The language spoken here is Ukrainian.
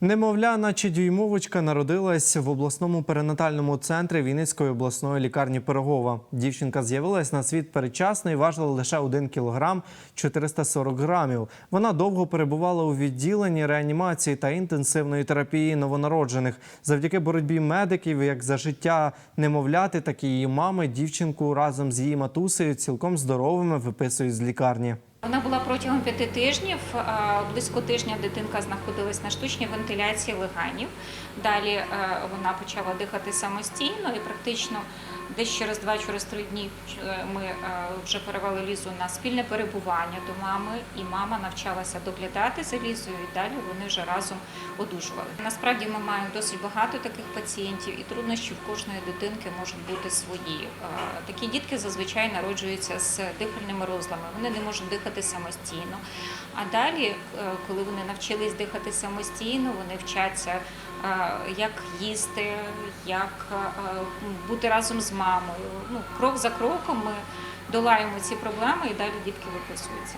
Немовля, наче дюймовочка, народилась в обласному перинатальному центрі Вінницької обласної лікарні Пирогова. Дівчинка з'явилась на світ передчасно і важила лише 1 кілограм 440 грамів. Вона довго перебувала у відділенні реанімації та інтенсивної терапії новонароджених. Завдяки боротьбі медиків, як за життя немовляти, так і її мами, дівчинку разом з її матусею цілком здоровими виписують з лікарні. Вона була протягом п'яти тижнів. Близько тижня дитинка знаходилась на штучній вентиляції леганів. Далі е, вона почала дихати самостійно і практично десь через два через три дні е, ми е, вже перевели лізу на спільне перебування до мами, і мама навчалася доглядати за лізою. І далі вони вже разом одужували. Насправді ми маємо досить багато таких пацієнтів, і труднощі в кожної дитинки можуть бути свої. Е, Такі дітки зазвичай народжуються з дихальними розлами. Вони не можуть дихати самостійно. А далі, е, коли вони навчились дихати самостійно, вони вчаться, е, як їсти, як бути разом з мамою. Ну, крок за кроком ми долаємо ці проблеми і далі дітки виписуються.